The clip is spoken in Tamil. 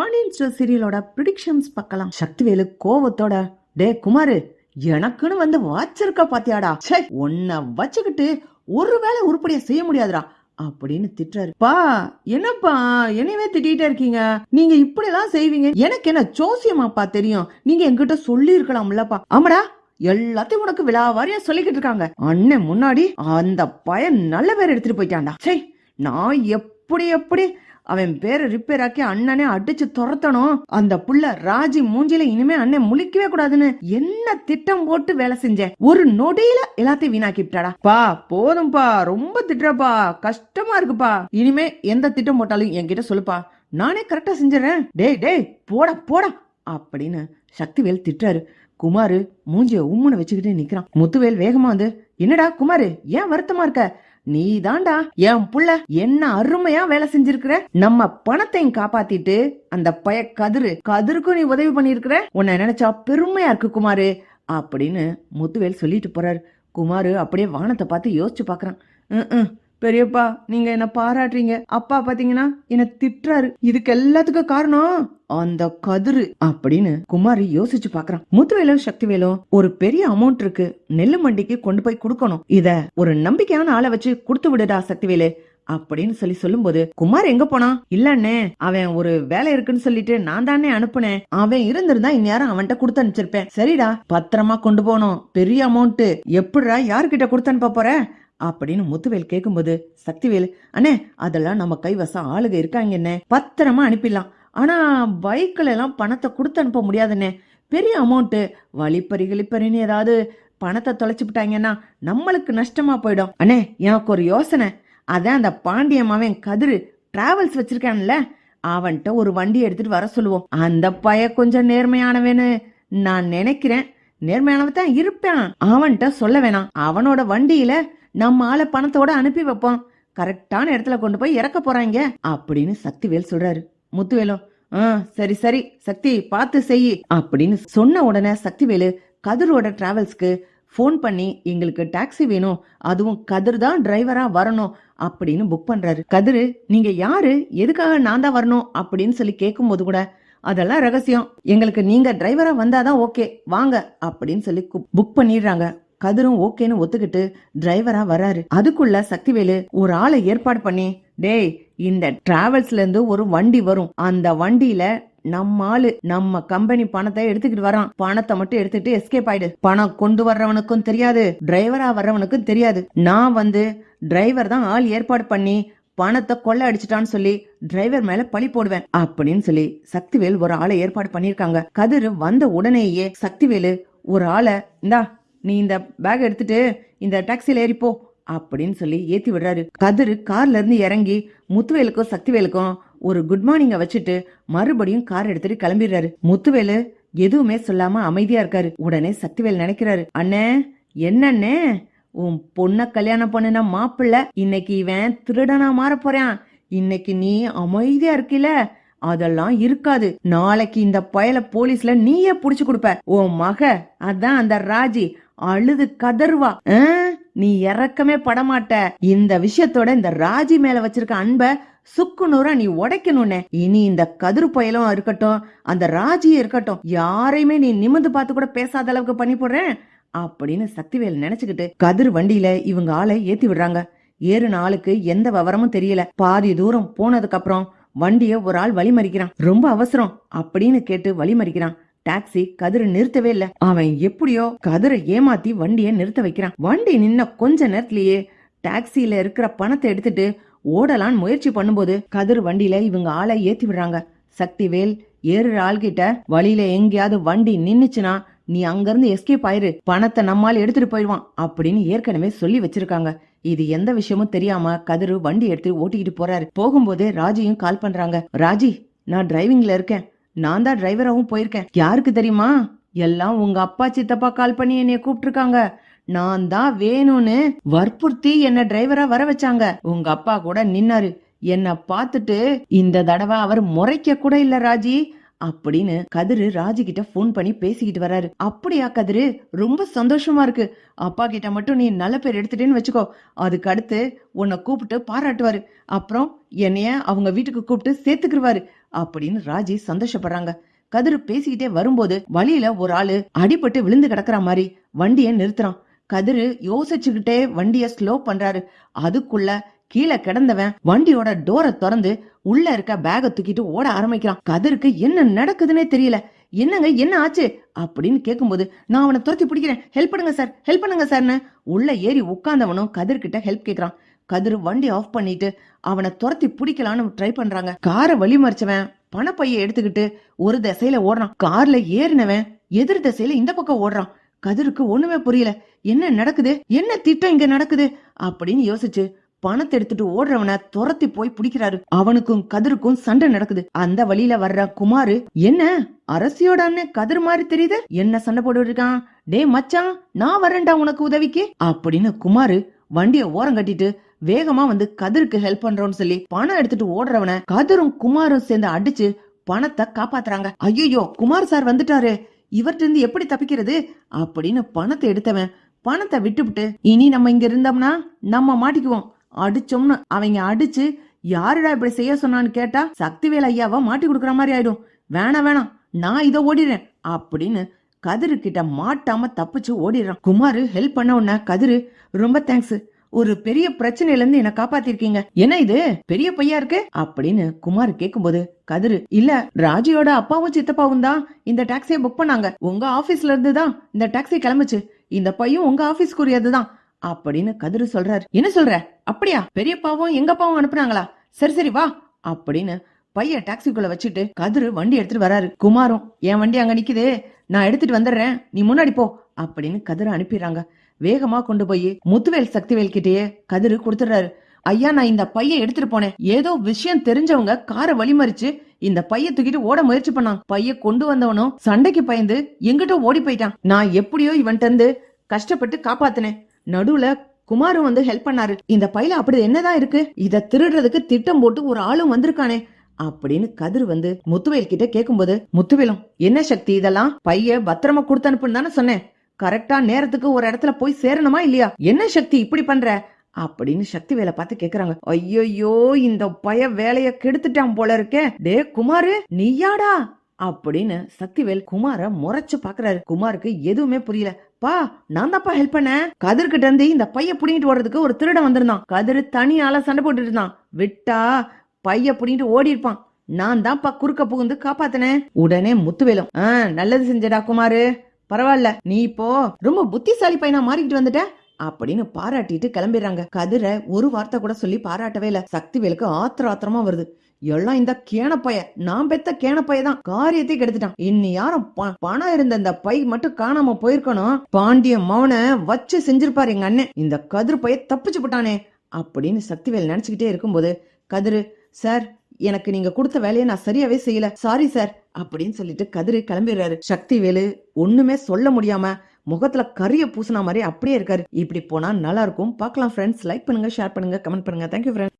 பாண்டியன் ஸ்டோர் சீரியலோட ப்ரிடிக்ஷன்ஸ் பார்க்கலாம். சக்திவேலு கோவத்தோட டே குமாரு எனக்குன்னு வந்து வாச்சிருக்க பாத்தியாடா? ச்சே உன்னை வச்சுக்கிட்டு ஒருவேளை உருப்படியா செய்ய முடியாதுடா அப்படின்னு திட்டுறாரு. பா என்னப்பா என்னையவே திட்டிகிட்டே இருக்கீங்க? நீங்க இப்படிலாம் செய்வீங்க? எனக்கு என்ன ஜோசியமாப்பா தெரியும்? நீங்க என்கிட்ட சொல்லி இருக்கலாம்லப்பா ஆமாடா எல்லாத்தையும் உனக்கு விழாவாரியா சொல்லிக்கிட்டு இருக்காங்க. அண்ணன் முன்னாடி அந்த பையன் நல்ல பேர் எடுத்துட்டு போயிட்டான்டா. சே நான் எப்படி எப்படி அவன் பேரை ரிப்பேர் ஆக்கி அண்ணனே அடிச்சு துரத்தணும். அந்த புள்ள ராஜி மூஞ்சில இனிமே அண்ணன் முழிக்கவே கூடாதுன்னு என்ன திட்டம் போட்டு வேலை செஞ்சேன் ஒரு நொடியில எல்லாத்தையும் வீணாக்கிட்டாடா. பா போதும்பா. ரொம்ப திட்டுறப்பா. கஷ்டமா இருக்குப்பா. இனிமே எந்த திட்டம் போட்டாலும் என்கிட்ட சொல்லுப்பா. நானே கரெக்டா செஞ்சிடறேன். டேய் டேய் போடா போடா. அப்படின்னு சக்திவேல் திட்டுறாரு. குமாரு மூஞ்சிய உம்முன்னு வச்சுக்கிட்டே நிக்கிறான். முத்துவேல் வேகமா வந்து என்னடா குமாரு ஏன் வருத்தமா இருக்க? நீதாண்டா என் புள்ள என்ன அருமையா வேலை செஞ்சிருக்கிற? நம்ம பணத்தையும் காப்பாத்திட்டு அந்த பய கதிரு கதிருக்கும் நீ உதவி பண்ணிருக்கிற உன்னை நினைச்சா பெருமையா இருக்கு குமாரு. அப்படின்னு முத்துவேல் சொல்லிட்டு போறாரு. குமாரு அப்படியே வானத்தை பார்த்து யோசிச்சு பாக்குறான் பெரியப்பா நீங்க என்ன பாராட்டுறீங்க. அப்பா பாத்தீங்கன்னா என்ன திட்டுறாரு. இதுக்கு எல்லாத்துக்கும் காரணம் அந்த கதிரு அப்படின்னு குமாரி யோசிச்சு பாக்குறான். முத்துவேலும் சக்திவேலும் ஒரு பெரிய அமௌண்ட் இருக்கு. நெல்லு மண்டிக்கு கொண்டு போய் கொடுக்கணும். இத ஒரு நம்பிக்கையான ஆளை வச்சு கொடுத்து விடுடா சக்திவேலு அப்படின்னு சொல்லி சொல்லும்போது குமார் எங்க போனான் இல்லண்ணே அவன் ஒரு வேலை இருக்குன்னு சொல்லிட்டு நான் தானே அனுப்புனேன். அவன் இருந்திருந்தா இந்நேரம் அவன்கிட்ட கொடுத்து அனுப்பிச்சிருப்பேன். சரிடா பத்திரமா கொண்டு போனோம் பெரிய அமௌண்ட் எப்படிடா யாருக்கிட்ட கொடுத்து அனுப்ப போற? அப்படின்னு முத்துவேல் கேட்கும்போது சக்திவேல் அண்ணே அதெல்லாம் நம்ம கைவசம் ஆளுக இருக்காங்க என்ன பத்திரமா அனுப்பிடலாம். ஆனா பைக்கில் எல்லாம் பணத்தை கொடுத்து அனுப்ப முடியாதுண்ணே. பெரிய அமௌண்ட்டு வழிப்பறி கிழிப்பறின்னு ஏதாவது பணத்தை தொலைச்சுப்பிட்டாங்கன்னா நம்மளுக்கு நஷ்டமா போயிடும். அண்ணே எனக்கு ஒரு யோசனை. அதான் அந்த பாண்டியம்மாவன் கதிரு டிராவல்ஸ் வச்சிருக்கான்ல. அவன்கிட்ட ஒரு வண்டி எடுத்துட்டு வர சொல்லுவோம். அந்த பய கொஞ்சம் நேர்மையானவன்னு நான் நினைக்கிறேன். நேர்மையானவன் தான் இருப்பான். அவன்கிட்ட சொல்ல வேணாம். அவனோட வண்டியில நம்ம ஆளை பணத்தோட அனுப்பி வைப்போம். கரெக்டான இடத்துல கொண்டு போய் இறக்க போறாங்க. அப்படின்னு சக்திவேல் சொல்றாரு. முத்துவேலும் ஆ சரி சரி சக்தி பார்த்து செய் அப்படின்னு சொன்ன உடனே சக்திவேலு கதிரோட டிராவல்ஸ்க்கு ஃபோன் பண்ணி எங்களுக்கு டாக்ஸி வேணும். அதுவும் கதிர் தான் டிரைவரா வரணும் அப்படின்னு புக் பண்றாரு. கதிரு நீங்க யாரு? எதுக்காக நான் தான் வரணும்? அப்படின்னு சொல்லி கேட்கும்போது கூட அதெல்லாம் ரகசியம். எங்களுக்கு நீங்க டிரைவரா வந்தாதான் ஓகே வாங்க அப்படின்னு சொல்லி புக் பண்ணிடுறாங்க. கதிரும் ஓகேன்னு ஒத்துக்கிட்டு டிரைவரா வராரு. அதுக்குள்ள சக்திவேலு ஒரு ஆளை ஏற்பாடு பண்ணி டேய் இந்த டிராவல்ஸ்ல இருந்து ஒரு வண்டி வரும். அந்த வண்டியில நம்ம ஆளு நம்ம கம்பெனி பணத்தை எடுத்துக்கிட்டு வரான். பணத்தை மட்டும் எடுத்துட்டு எஸ்கேப் ஆயிடு. பணம் கொண்டு வர்றவனுக்கும் தெரியாது. டிரைவரா வர்றவனுக்கும் தெரியாது. நான் வந்து டிரைவர் தான் ஆள் ஏற்பாடு பண்ணி பணத்தை கொள்ள அடிச்சிட்டான்னு சொல்லி டிரைவர் மேல பழி போடுவேன். அப்படின்னு சொல்லி சக்திவேல் ஒரு ஆளை ஏற்பாடு பண்ணிருக்காங்க கதிர் வந்த உடனேயே சக்திவேலு ஒரு ஆளை இந்தா நீ இந்த பேக் எடுத்துட்டு இந்த டாக்ஸியில் ஏறிப்போ அப்படின்னு சொல்லி ஏற்றி விடுறாரு. கதிர் கார்லேருந்து இறங்கி முத்துவேலுக்கும் சக்திவேலுக்கும் ஒரு குட் மார்னிங்கை வச்சுட்டு மறுபடியும் கார் எடுத்துட்டு கிளம்பிடுறாரு. முத்துவேலு எதுவுமே சொல்லாம அமைதியா இருக்காரு. உடனே சக்திவேல் நினைக்கிறாரு அண்ணே என்னண்ணே? உன் பொண்ண கல்யாணம் பண்ணுன மாப்பிள்ள இன்னைக்கு இவன் திருடனா மாற போறான். இன்னைக்கு நீ அமைதியா இருக்கில? அதெல்லாம் இருக்காது. நாளைக்கு இந்த பயல போலீஸ்ல நீயே புடிச்சு கொடுப்ப. உன் மக அதான் அந்த ராஜி. அழுது கதறுவா. ஆ? நீ இறக்கமே படமாட்ட. இந்த விஷயத்தோட இந்த ராஜி மேல வச்சிருக்க அன்ப சுக்குநூறா நீ உடைக்கணும்னே. இனி இந்த கதிர் புயலும் இருக்கட்டும் அந்த ராஜியும் இருக்கட்டும் யாரையுமே நீ நிமிந்து பார்த்து கூட பேசாத அளவுக்கு பண்ணி போடுறேன் அப்படின்னு சக்திவேல் நினைச்சுக்கிட்டு கதிர் வண்டியில இவங்க ஆளை ஏத்தி விடுறாங்க. ஏறு நாளுக்கு எந்த விவரமும் தெரியல. பாதி தூரம் போனதுக்கு அப்புறம் வண்டிய ஒரு ஆள் வழிமறிக்கிறான். ரொம்ப அவசரம் அப்படின்னு கேட்டு வழிமறிக்கிறான். டாக்ஸி கதிரை நிறுத்தவே இல்ல. அவன் எப்படியோ கதிரை ஏமாத்தி வண்டியை நிறுத்த வைக்கிறான். வண்டி நின்ன கொஞ்ச நேரத்திலேயே டாக்ஸில இருக்கிற பணத்தை எடுத்துட்டு ஓடலான்னு முயற்சி பண்ணும்போது கதிர் வண்டியில இவங்க ஆளை ஏத்தி விடுறாங்க. சக்திவேல் ஏறுற ஆள்கிட்ட வழியில எங்கேயாவது வண்டி நின்னுச்சுன்னா நீ அங்கிருந்து எஸ்கேப் ஆயிரு. பணத்தை நம்மால் எடுத்துட்டு போயிடுவான் அப்படின்னு ஏற்கனவே சொல்லி வச்சிருக்காங்க. இது எந்த விஷயமும் தெரியாம கதிரு வண்டி எடுத்து ஓட்டிக்கிட்டு போறாரு. போகும்போதே ராஜியும் கால் பண்றாங்க. ராஜி நான் டிரைவிங்ல இருக்கேன். நான் தான் டிரைவராவும் போயிருக்கேன். யாருக்கு தெரியுமா? எல்லாம் உங்க அப்பா சித்தப்பா கால் பண்ணி என்னைய கூப்பிட்டுருக்காங்க. நான் தான் வேணும்னு வற்புறுத்தி என்ன டிரைவரா வர வச்சாங்க. உங்க அப்பா கூட நின்னாரு. என்ன பார்த்துட்டு இந்த தடவை அவர் முறைக்க கூட இல்ல ராஜி. அப்படின்னு கதிரு ராஜு கிட்ட ஃபோன் பண்ணி பேசிக்கிட்டு வராரு. அப்படியா கதிரு? ரொம்ப சந்தோஷமா இருக்கு. அப்பா கிட்ட மட்டும் நீ நல்ல பேர் எடுத்துட்டேன்னு வச்சுக்கோ. அதுக்கு அடுத்து உன்னை கூப்பிட்டு பாராட்டுவாரு. அப்புறம் என்னைய அவங்க வீட்டுக்கு கூப்பிட்டு சேர்த்துக்கிருவாரு அப்படின்னு ராஜி சந்தோஷப்படுறாங்க. கதிரு பேசிக்கிட்டே வரும்போது வழியில ஒரு ஆளு அடிபட்டு விழுந்து கிடக்குற மாதிரி வண்டியை நிறுத்துறான். கதிரு யோசிச்சுக்கிட்டே வண்டிய ஸ்லோ பண்றாரு. அதுக்குள்ள கீழே கிடந்தவன் வண்டியோட டோரை திறந்து உள்ள இருக்க பேக தூக்கிட்டு ஓட ஆரம்பிக்கிறான். கதிருக்கு என்ன நடக்குதுன்னே தெரியல. என்னங்க என்ன ஆச்சு? அப்படின்னு கேட்கும்போது நான் அவனை துரத்தி பிடிக்கிறேன். ஹெல்ப் பண்ணுங்க சார் ஹெல்ப் பண்ணுங்க சார்னு உள்ள ஏறி உட்கார்ந்தவனும் கதிர்கிட்ட ஹெல்ப் கேட்கறான் கதிர் வண்டி ஆஃப் பண்ணிட்டு அவனை துரத்தி பிடிக்கலான்னு ட்ரை பண்றாங்க. காரை வழிமறிச்சவன் பணப்பைய எடுத்துக்கிட்டு ஒரு திசையில ஓடுறான். கார்ல ஏறினவன் எதிர் திசையில இந்த பக்கம் ஓடுறான். கதிருக்கு ஒண்ணுமே புரியல. என்ன நடக்குது? என்ன திட்டம் இங்க நடக்குது? அப்படின்னு யோசிச்சு பணத்தை எடுத்துட்டு ஓடுறவன துரத்தி போய் பிடிக்கிறாரு. அவனுக்கும் கதிருக்கும் சண்டை நடக்குது. அந்த வழியில வர்ற குமாரு என்ன? அரசியோட அண்ணன் கதிர் மாதிரி தெரியுது? என்ன சண்டை போட்டு இருக்கான்? டேய் மச்சான் நான் வரேன்டா உனக்கு உதவிக்கு. அப்படின்னு குமாரு வண்டிய ஓரம் கட்டிட்டு வேகமா வந்து கதிருக்கு ஹெல்ப் பண்றோம்னு சொல்லி பணம் எடுத்துட்டு ஓடுறவன கதிரும் குமாரும் சேர்ந்து அடிச்சு பணத்தை காப்பாத்துறாங்க. ஐயோ குமார் சார் வந்துட்டாரு. இவர்ட்ட இருந்து எப்படி தப்பிக்கிறது? அப்படின்னு பணத்தை எடுத்தவன் பணத்தை விட்டுவிட்டு இனி நம்ம இங்க இருந்தோம்னா நம்ம மாட்டிக்குவோம். அடிச்சோம்னு. அவங்க அடிச்சு யாருடா இப்படி செய்ய சொன்னான்னு கேட்டா சக்திவேல் ஐயாவா மாட்டி கொடுக்குற மாதிரி ஆயிடும். வேணாம் வேணாம். நான் இதை ஓடிடுறேன். அப்படின்னு கதிரு கிட்ட மாட்டாம தப்பிச்சு ஓடிடுறான். குமாரு ஹெல்ப் பண்ண உடனே கதிரு ரொம்ப தேங்க்ஸ் ஒரு பெரிய பிரச்சனையில இருந்து என்ன காப்பாத்திருக்கீங்க. என்ன இது? பெரிய பையா இருக்கு? அப்படின்னு குமார் கேக்கும்போது கதிரு இல்ல ராஜியோட அப்பாவும் சித்தப்பாவும் தான் இந்த டாக்ஸியை புக் பண்ணாங்க. உங்க ஆபீஸ்ல இருந்து தான் இந்த டாக்ஸி கிளம்புச்சு. இந்த பையும் உங்க ஆபீஸ்க்குரியதுதான் அப்படின்னு கதிரு சொல்றாரு. என்ன சொல்ற? அப்படியா? பெரியப்பாவும் எங்கப்பாவும் அனுப்புனாங்களா? சரி சரி வா அப்படின்னு பைய டாக்ஸிக்குள்ள வச்சுட்டு கதிரு வண்டி எடுத்துட்டு வராரு. குமாரும் என் வண்டி அங்க நிக்குது. நான் எடுத்துட்டு வந்துடுறேன். நீ முன்னாடி போ அப்படின்னு கதிரை அனுப்பிடுறாங்க. வேகமா கொண்டு போய் முத்துவேல் சக்திவேல் கிட்டேயே கதிரு கொடுத்துடுறாரு. ஐயா நான் இந்த பைய எடுத்துட்டு போனேன். ஏதோ விஷயம் தெரிஞ்சவங்க காரை வழிமறிச்சு இந்த பைய தூக்கிட்டு ஓட முயற்சி பண்ணான். பைய கொண்டு வந்தவனும் சண்டைக்கு பயந்து எங்கிட்ட ஓடி போயிட்டான். நான் எப்படியோ இவன்ட்டு இருந்து கஷ்டப்பட்டு காப்பாத்தினேன். நடுவுல குமாரும் வந்து ஹெல்ப் பண்ணாரு. இந்த பையில அப்படி என்னதான் இருக்கு? இத திருடுறதுக்கு திட்டம் போட்டு ஒரு ஆளும் வந்திருக்கானே. அப்படின்னு கதிர் வந்து முத்துவேல் கிட்ட கேக்கும்போது முத்துவேலும் என்ன சக்தி இதெல்லாம்? பைய பத்திரமா கொடுத்து அனுப்புன்னு தானே சொன்னேன். கரெக்டா நேரத்துக்கு ஒரு இடத்துல போய் சேரணுமா இல்லையா? என்ன சக்தி இப்படி பண்ற? அப்படின்னு சக்தி வேலை பார்த்து கேக்குறாங்க. ஐயோயோ இந்த பய வேலைய கெடுத்துட்டான் போல இருக்கே. டே குமாரு நீயாடா? அப்படின்னு சக்திவேல் குமார முறைச்சு பாக்குறாரு. குமாருக்கு எதுவுமே புரியல. பா நான் தான்ப்பா ஹெல்ப் பண்ணேன். கதிர்கிட்ட இருந்து இந்த பைய புடிங்கிட்டு ஓடுறதுக்கு ஒரு திருடன் வந்திருந்தான். கதிர் தனியால சண்டை போட்டுட்டு இருந்தான். விட்டா பைய புடிங்கிட்டு ஓடி இருப்பான். நான் தான்ப்பா குறுக்க புகுந்து காப்பாத்தினேன். உடனே முத்துவேலும் ஆ நல்லது செஞ்சடா குமாரு. பரவாயில்ல நீ இப்போ ரொம்ப புத்திசாலி பையனா மாறிக்கிட்டு வந்துட்ட. அப்படின்னு பாராட்டிட்டு கிளம்பிடுறாங்க. கதிரை ஒரு வார்த்தை கூட சொல்லி பாராட்டவே இல்ல. சக்திவேலுக்கு ஆத்திர ஆத்திரமா வருது. எல்லாம் இந்த கேனப்பைய நான் பெத்த கேனப்பைய தான். காரியத்தை கெடுத்துட்டான். இன்னி யாரும் ப- பணம் இருந்த இந்த பை மட்டும் காணாம போயிருக்கணும். பாண்டிய மௌன வச்சு செஞ்சிருப்பாரு எங்க அண்ணன். இந்த கதிர் பைய தப்பிச்சு போட்டானே அப்படின்னு சக்திவேல் நினைச்சுக்கிட்டே இருக்கும்போது கதிரு சார் எனக்கு நீங்க கொடுத்த வேலையை நான் சரியாவே செய்யல. சாரி சார் அப்படின்னு சொல்லிட்டு கதிரு கிளம்பிடுறாரு. சக்திவேலு ஒண்ணுமே சொல்ல முடியாம முகத்துல கரிய பூசின மாதிரி அப்படியே இருக்காரு. இப்படி போனா நல்லா இருக்கும். பார்க்கலாம் ஃப்ரெண்ட்ஸ் லைக் பண்ணுங்க ஷேர் பண்ணுங்க கமெண்ட் பண்ணுங்க. Thank you friends